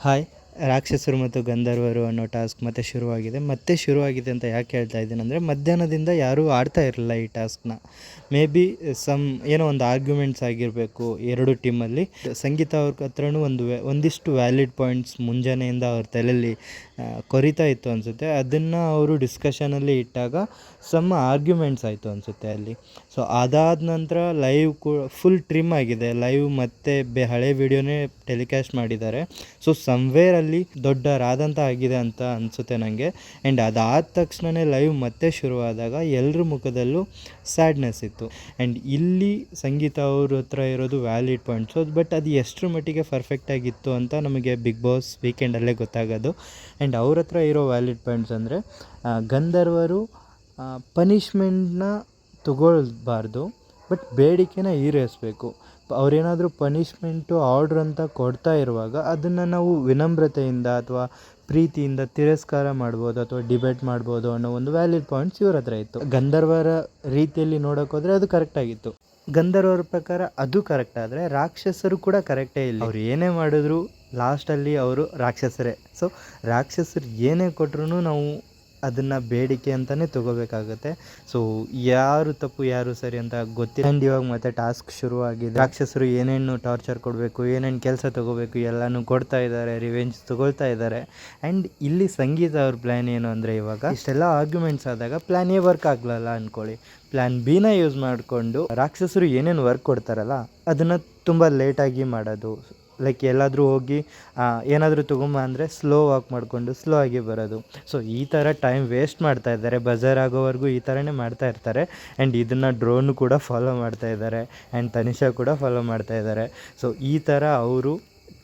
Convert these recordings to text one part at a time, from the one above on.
嗨。ರಾಕ್ಷಸರು ಮತ್ತು ಗಂಧರ್ವರು ಅನ್ನೋ ಟಾಸ್ಕ್ ಮತ್ತೆ ಶುರುವಾಗಿದೆ. ಮತ್ತೆ ಶುರುವಾಗಿದೆ ಅಂತ ಯಾಕೆ ಹೇಳ್ತಾ ಇದ್ದೀನಿ ಅಂದರೆ ಮಧ್ಯಾಹ್ನದಿಂದ ಯಾರೂ ಆಡ್ತಾ ಇರಲಿಲ್ಲ ಈ ಟಾಸ್ಕ್ನ. ಮೇ ಬಿ ಸಮ್ ಏನೋ ಒಂದು ಆರ್ಗ್ಯುಮೆಂಟ್ಸ್ ಆಗಿರಬೇಕು ಎರಡು ಟೀಮಲ್ಲಿ ಸಂಗೀತ ಅವ್ರ ಹತ್ರನೂ ಒಂದು ಒಂದಿಷ್ಟು ವ್ಯಾಲಿಡ್ ಪಾಯಿಂಟ್ಸ್ ಮುಂಜಾನೆಯಿಂದ ಅವ್ರ ತಲೆಯಲ್ಲಿ ಕೊರಿತಾ ಇತ್ತು ಅನಿಸುತ್ತೆ. ಅದನ್ನು ಅವರು ಡಿಸ್ಕಷನಲ್ಲಿ ಇಟ್ಟಾಗ ಸಮ್ ಆರ್ಗ್ಯುಮೆಂಟ್ಸ್ ಆಯಿತು ಅನಿಸುತ್ತೆ ಅಲ್ಲಿ. ಸೊ ಅದಾದ ನಂತರ ಲೈವ್ ಕೂ ಫುಲ್ ಟ್ರಿಮ್ ಆಗಿದೆ. ಲೈವ್ ಮತ್ತೆ ಬೆ, ಹಳೆ ವಿಡಿಯೋನೇ ಟೆಲಿಕಾಸ್ಟ್ ಮಾಡಿದ್ದಾರೆ. ಸೊ ಸಮ್ವೇರ್ ಅಲ್ಲಿ ದೊಡ್ಡ ರಾದಂತ ಆಗಿದೆ ಅಂತ ಅನಿಸುತ್ತೆ ನನಗೆ ಆ್ಯಂಡ್ ಅದಾದ ತಕ್ಷಣವೇ ಲೈವ್ ಮತ್ತೆ ಶುರುವಾದಾಗ ಎಲ್ಲರ ಮುಖದಲ್ಲೂ ಸ್ಯಾಡ್ನೆಸ್ ಇತ್ತು. ಆ್ಯಂಡ್ ಇಲ್ಲಿ ಸಂಗೀತ ಅವ್ರ ಹತ್ರ ಇರೋದು ವ್ಯಾಲಿಡ್ ಪಾಯಿಂಟ್ಸ್ ಬಟ್ ಅದು ಎಷ್ಟರ ಮಟ್ಟಿಗೆ ಪರ್ಫೆಕ್ಟ್ ಆಗಿತ್ತು ಅಂತ ನಮಗೆ ಬಿಗ್ ಬಾಸ್ ವೀಕೆಂಡಲ್ಲೇ ಗೊತ್ತಾಗೋದು. ಆ್ಯಂಡ್ ಅವ್ರ ಹತ್ರ ಇರೋ ವ್ಯಾಲಿಡ್ ಪಾಯಿಂಟ್ಸ್ ಅಂದರೆ ಗಂಧರ್ವರು ಪನಿಷ್ಮೆಂಟ್ನ ತಗೊಳ್ಬಾರ್ದು. ಬಟ್ ಬೇಡಿಕೆನ ಈಡೇರಿಸ್ಬೇಕು. ಅವರೇನಾದರೂ ಪನಿಷ್ಮೆಂಟು, ಆರ್ಡ್ರ್ ಅಂತ ಕೊಡ್ತಾ ಇರುವಾಗ ಅದನ್ನು ನಾವು ವಿನಮ್ರತೆಯಿಂದ ಅಥವಾ ಪ್ರೀತಿಯಿಂದ ತಿರಸ್ಕಾರ ಮಾಡ್ಬೋದು ಅಥವಾ ಡಿಬೇಟ್ ಮಾಡ್ಬೋದು ಅನ್ನೋ ಒಂದು ವ್ಯಾಲಿಡ್ ಪಾಯಿಂಟ್ಸ್ ಇವ್ರ ಹತ್ರ ಇತ್ತು. ಗಂಧರ್ವರ ರೀತಿಯಲ್ಲಿ ನೋಡೋಕ್ಕೋದ್ರೆ ಅದು ಕರೆಕ್ಟಾಗಿತ್ತು ಗಂಧರ್ವರ ಪ್ರಕಾರ ಅದು ಕರೆಕ್ಟ್ ಆದರೆ ರಾಕ್ಷಸರು ಕೂಡ ಕರೆಕ್ಟೇ ಇಲ್ಲ. ಅವ್ರು ಏನೇ ಮಾಡಿದ್ರು ಲಾಸ್ಟಲ್ಲಿ ಅವರು ರಾಕ್ಷಸರೇ. ಸೊ, ರಾಕ್ಷಸರು ಏನೇ ಕೊಟ್ರು ನಾವು ಅದನ್ನು ಬೇಡಿಕೆ ಅಂತಲೇ ತಗೋಬೇಕಾಗುತ್ತೆ. ಸೊ ಯಾರು ತಪ್ಪು, ಯಾರು ಸರಿ ಅಂತ ಗೊತ್ತಿಲ್ಲ. ಆ್ಯಂಡ್ ಇವಾಗ ಮತ್ತೆ ಟಾಸ್ಕ್ ಶುರುವಾಗಿದೆ. ರಾಕ್ಷಸರು ಏನೇನು ಟಾರ್ಚರ್ ಕೊಡಬೇಕು, ಏನೇನು ಕೆಲಸ ತಗೋಬೇಕು, ಎಲ್ಲನೂ ಕೊಡ್ತಾ ಇದ್ದಾರೆ ರಿವೆಂಜ್ ತಗೊಳ್ತಾ ಇದ್ದಾರೆ. ಆ್ಯಂಡ್ ಇಲ್ಲಿ ಸಂಗೀತ ಅವ್ರ ಪ್ಲ್ಯಾನ್ ಏನು ಅಂದರೆ ಇವಾಗ ಇಷ್ಟೆಲ್ಲ ಆರ್ಗ್ಯುಮೆಂಟ್ಸ್ ಆದಾಗ ಪ್ಲ್ಯಾನ್ ವರ್ಕ್ ಆಗಲಲ್ಲ ಅಂದ್ಕೊಳ್ಳಿ ಪ್ಲ್ಯಾನ್ ಬಿನ ಯೂಸ್ ಮಾಡಿಕೊಂಡು ರಾಕ್ಷಸರು ಏನೇನು ವರ್ಕ್ ಕೊಡ್ತಾರಲ್ಲ, ಅದನ್ನು ತುಂಬ ಲೇಟಾಗಿ ಮಾಡೋದು. ಲೈಕ್ ಎಲ್ಲಾದರೂ ಹೋಗಿ ಏನಾದರೂ ತೊಗೊಂಬ ಅಂದರೆ ಸ್ಲೋ ವಾಕ್ ಮಾಡಿಕೊಂಡು ಸ್ಲೋ ಆಗಿ ಬರೋದು. ಸೊ ಈ ಥರ ಟೈಮ್ ವೇಸ್ಟ್ ಮಾಡ್ತಾ ಇದ್ದಾರೆ. ಬಜಾರ್ ಆಗೋವರೆಗೂ ಈ ಥರನೇ ಮಾಡ್ತಾ ಇರ್ತಾರೆ. ಆ್ಯಂಡ್ ಇದನ್ನು ಡ್ರೋನು ಕೂಡ ಫಾಲೋ ಮಾಡ್ತಾ ಇದ್ದಾರೆ. ಆ್ಯಂಡ್ ತನಿಷಾ ಕೂಡ ಫಾಲೋ ಮಾಡ್ತಾ ಇದ್ದಾರೆ. ಸೊ ಈ ಥರ ಅವರು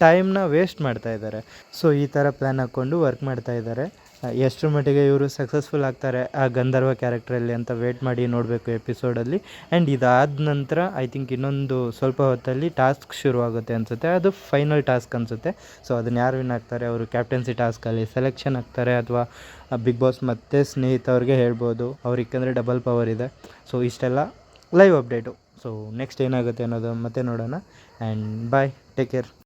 ಟೈಮ್ನ ವೇಸ್ಟ್ ಮಾಡ್ತಾ ಇದ್ದಾರೆ. ಸೊ ಈ ಥರ ಪ್ಲ್ಯಾನ್ ಹಾಕ್ಕೊಂಡು ವರ್ಕ್ ಮಾಡ್ತಾ ಇದ್ದಾರೆ. ಎಷ್ಟರ ಮಟ್ಟಿಗೆ ಇವರು ಸಕ್ಸಸ್ಫುಲ್ ಆಗ್ತಾರೆ ಆ ಗಂಧರ್ವ ಕ್ಯಾರೆಕ್ಟ್ರಲ್ಲಿ ಅಂತ ವೇಟ್ ಮಾಡಿ ನೋಡಬೇಕು ಎಪಿಸೋಡಲ್ಲಿ ಆ್ಯಂಡ್ ಇದಾದ ನಂತರ ಐ ಥಿಂಕ್ ಇನ್ನೊಂದು ಸ್ವಲ್ಪ ಹೊತ್ತಲ್ಲಿ ಟಾಸ್ಕ್ ಶುರುವಾಗುತ್ತೆ ಅನಿಸುತ್ತೆ. ಅದು ಫೈನಲ್ ಟಾಸ್ಕ್ ಅನಿಸುತ್ತೆ. ಸೊ ಅದನ್ನು ಯಾರು ವಿನ್ ಆಗ್ತಾರೆ? ಅವರು ಕ್ಯಾಪ್ಟನ್ಸಿ ಟಾಸ್ಕಲ್ಲಿ ಸೆಲೆಕ್ಷನ್ ಆಗ್ತಾರೆ ಅಥವಾ ಬಿಗ್ ಬಾಸ್ ಮತ್ತೆ ಸ್ನೇಹಿತ ಅವ್ರಿಗೆ ಹೇಳ್ಬೋದು. ಅವ್ರಿಗೆ ಯಾಕಂದರೆ ಡಬಲ್ ಪವರ್ ಇದೆ. ಸೊ ಇಷ್ಟೆಲ್ಲ ಲೈವ್ ಅಪ್ಡೇಟು ಸೊ ನೆಕ್ಸ್ಟ್ ಏನಾಗುತ್ತೆ ಅನ್ನೋದು ಮತ್ತೆ ನೋಡೋಣ. And bye take care